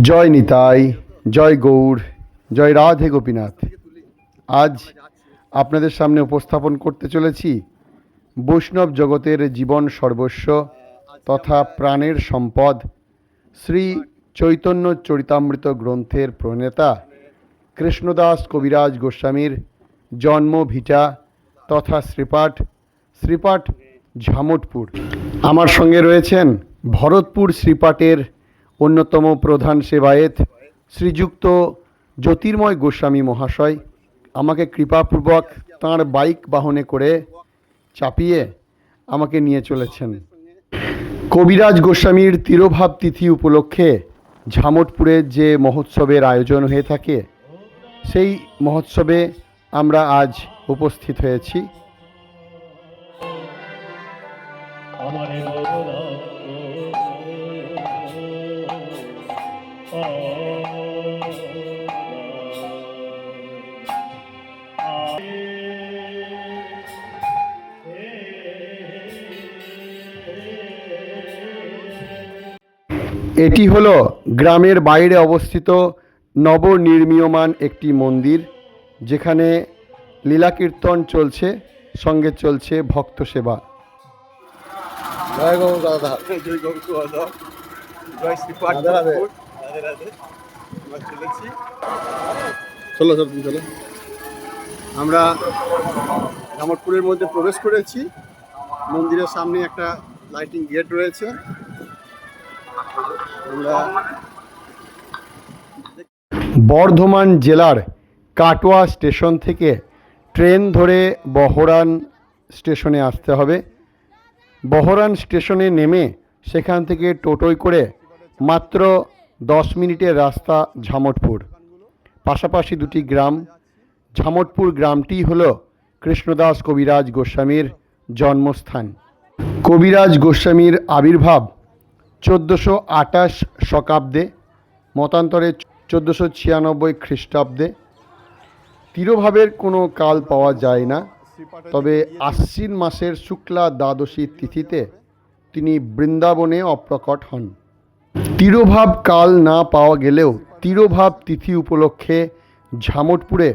জয় নিতাই, জয় গৌর, জয় রাধে গোপীনাথ। আজ আপনাদের সামনে উপস্থাপন করতে চলেছি বৈষ্ণব জগতের জীবন সর্বস্ব তথা প্রাণের সম্পদ শ্রী চৈতন্য চরিতামৃত গ্রন্থের প্রণেতা কৃষ্ণদাস কবিরাজ গোস্বামীর জন্ম ভিটা তথা শ্রীপাঠ শ্রীপাঠ ঝামটপুর। আমার সঙ্গে রয়েছেন ভরতপুর শ্রীপাঠের অন্যতম প্রধান সেবায়েত শ্রীযুক্ত জ্যোতির্ময় গোস্বামী মহাশয়। আমাকে কৃপাপূর্বক তাঁর বাইক বাহনে করে চাপিয়ে আমাকে নিয়ে চলেছেন। কবিরাজ গোস্বামীর তিরোভাব তিথি উপলক্ষে ঝামটপুরে যে মহোৎসবের আয়োজন হয়ে থাকে, সেই মহোৎসবে আমরা আজ উপস্থিত হয়েছি। আমার এটি হলো গ্রামের বাইরে অবস্থিত নবনির্মীয়মান একটি মন্দির যেখানে লীলা কীর্তন চলছে সঙ্গে চলছে ভক্ত সেবা। আমরা চলেছি। চলো চলো চলো। আমরা জামটপুরের মধ্যে প্রবেশ করেছি। মন্দিরের সামনে একটা লাইটিং গেট রয়েছে। বর্ধমান জেলার কাটোয়া স্টেশন থেকে ট্রেন ধরে বহরান স্টেশনে আসতে হবে। বহরান স্টেশনে নেমে সেখান থেকে টোটোয় করে মাত্র দশ মিনিটের রাস্তা ঝামটপুর। পাশাপাশি দুটি গ্রাম, ঝামটপুর গ্রামটি হল কৃষ্ণদাস কবিরাজ গোস্বামীর জন্মস্থান। কবিরাজ গোস্বামীর আবির্ভাব চোদ্দোশো আটাশ শকাব্দে, মতান্তরে চোদ্দোশো ছিয়ানব্বই খ্রিস্টাব্দে। তিরোভাবের কোনো কাল পাওয়া যায় না, তবে আশ্বিন মাসের শুক্লা দ্বাদশী তিথিতে তিনি বৃন্দাবনে অপ্রকট হন। তিরোভাব কাল না পাওয়া গেলেও তিরোভাব তিথি উপলক্ষে ঝামটপুরে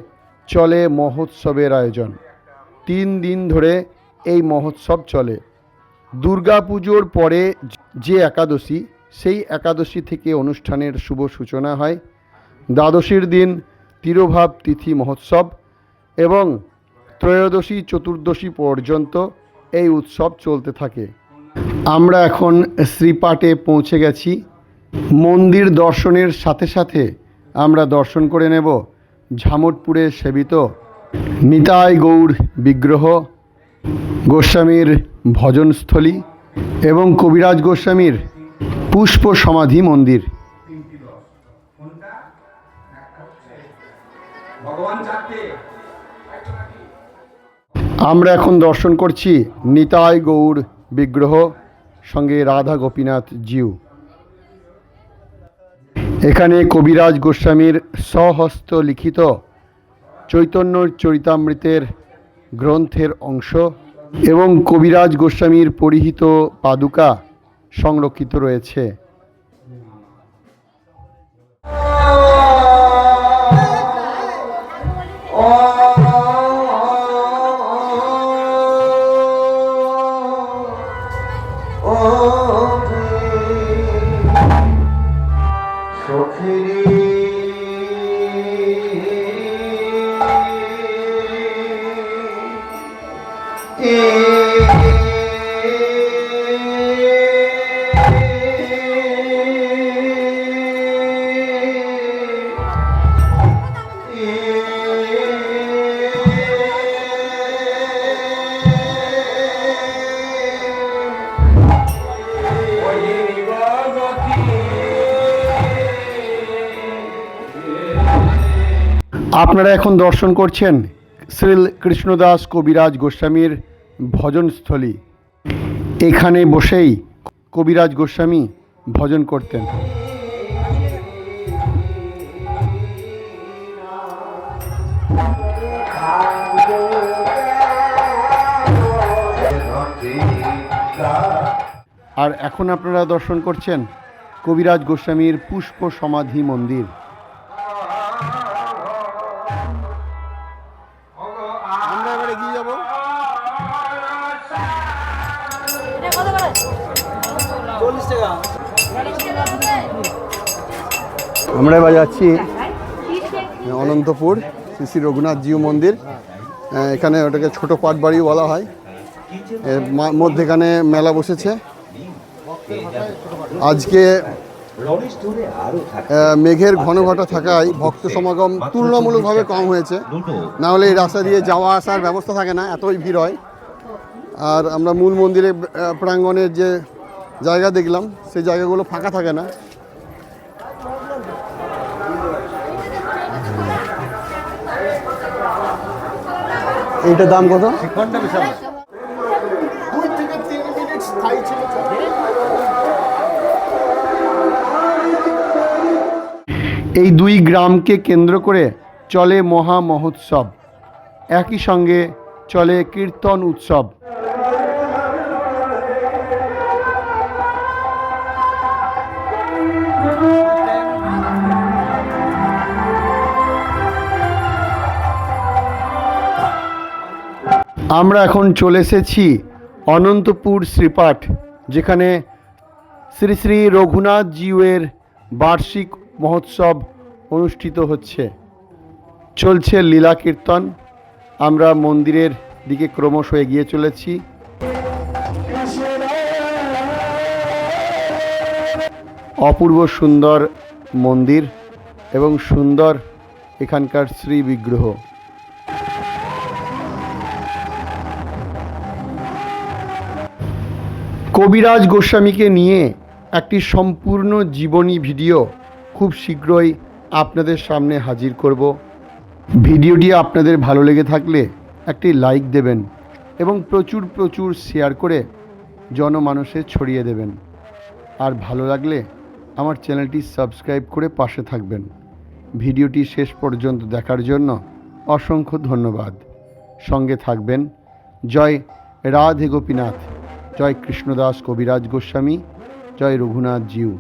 চলে মহোৎসবের আয়োজন। তিন দিন ধরে এই মহোৎসব চলে। দুর্গাপুজোর পরে যে একাদশী, সেই একাদশী থেকে অনুষ্ঠানের শুভ সূচনা হয়। দ্বাদশীর দিন তিরোভাব তিথি মহোৎসব এবং ত্রয়োদশী, চতুর্দশী পর্যন্ত এই উৎসব চলতে থাকে। আমরা এখন শ্রীপাটে পৌঁছে গেছি। মন্দির দর্শনের সাথে সাথে আমরা দর্শন করে নেব। ঝামটপুরে সেবিত নিতাই গৌড় বিগ্রহ। গোস্বামীর ভজনস্থলী এবং কবিরাজ গোস্বামীর পুষ্প সমাধি মন্দির। আমরা এখন দর্শন করছি নিতাই গৌর বিগ্রহ সঙ্গে রাধা গোপীনাথ জিউ। এখানে কবিরাজ গোস্বামীর স্বহস্ত লিখিত চৈতন্য চরিতামৃতের গ্রন্থের অংশ এবং কবিরাজ গোস্বামীর পরিহিত পাদুকা সংরক্ষিত রয়েছে। আপনারা এখন দর্শন করছেন শ্রী কৃষ্ণদাস কবিরাজ গোস্বামীর ভজনস্থলী। এখানে বসেই কবিরাজ গোস্বামী ভজন করতেন। আর এখন আপনারা দর্শন করছেন কবিরাজ গোস্বামীর পুষ্প সমাধি মন্দির। আমরা এবার যাচ্ছি অনন্তপুর শ্রী শ্রী রঘুনাথ জিউ মন্দির। এখানে ওটাকে ছোট পাট বাড়ি বলা হয়। এর মধ্যেখানে মেলা বসেছে। আজকে মেঘের ঘন ঘটা থাকায় ভক্ত সমাগম তুলনামূলকভাবে কম হয়েছে। না হলে এই রাস্তা দিয়ে যাওয়া আসার ব্যবস্থা থাকে না এতই ভিড় হয়। আর আমরা মূল মন্দিরে প্রাঙ্গণের যে জায়গা দেখলাম সেই জায়গাগুলো ফাঁকা থাকে না। এইটার দাম কত? এই দুই গ্রামকে কেন্দ্র করে চলে মহা মহোৎসব। একই সঙ্গে চলে কীর্তন উৎসব। আমরা এখন চলে এসেছি অনন্তপুর শ্রীপাঠ, যেখানে শ্রী শ্রী রঘুনাথ জিউয়ের বার্ষিক মহোৎসব অনুষ্ঠিত হচ্ছে। চলছে লীলা কীর্তন। আমরা মন্দিরের দিকে ক্রমশ এগিয়ে চলেছি। অপূর্ব সুন্দর মন্দির এবং সুন্দর এখানকার শ্রী বিগ্রহ কবিরাজ গোস্বামীকে নিয়ে একটি সম্পূর্ণ জীবনী ভিডিও খুব শীঘ্রই আপনাদের সামনে হাজির করব। ভিডিওটি আপনাদের ভালো লেগে থাকলে একটি লাইক দেবেন এবং প্রচুর প্রচুর শেয়ার করে জনমানুষে ছড়িয়ে দেবেন। আর ভালো লাগলে আমার চ্যানেলটি সাবস্ক্রাইব করে পাশে থাকবেন। ভিডিওটি শেষ পর্যন্ত দেখার জন্য অসংখ্য ধন্যবাদ। সঙ্গে থাকবেন। জয় রাধে গোপীনাথ। জয় কৃষ্ণদাস কবিরাজ গোস্বামী জয় রঘুনাথ জিউ।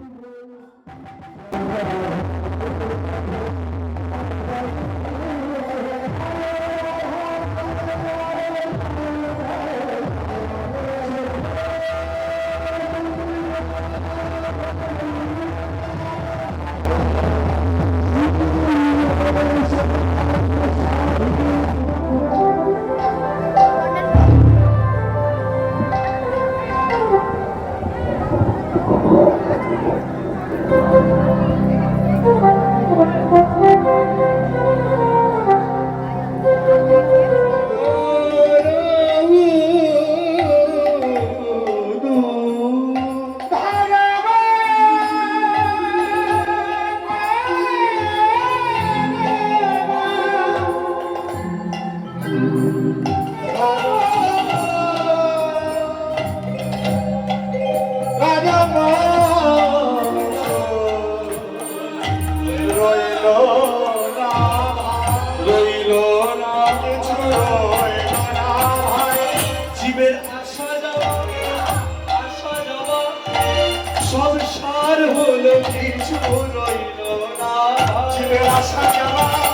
সব সার হলো কিছু রইল না। জীবের আশা যাওয়া